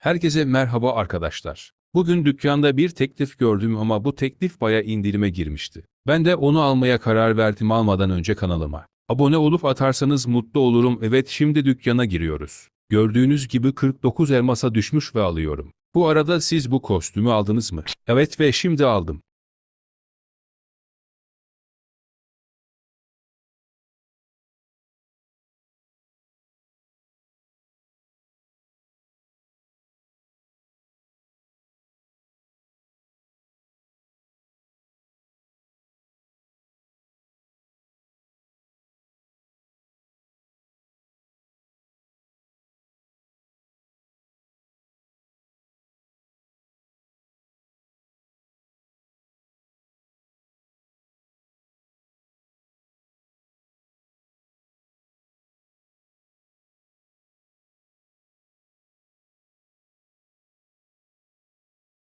Herkese merhaba arkadaşlar. Bugün dükkanda bir teklif gördüm ama bu teklif baya indirime girmişti. Ben de onu almaya karar verdim almadan önce kanalıma. Abone olup atarsanız mutlu olurum. Evet şimdi dükkana giriyoruz. Gördüğünüz gibi 49 elmasa düşmüş ve alıyorum. Bu arada siz bu kostümü aldınız mı? Evet ve şimdi aldım.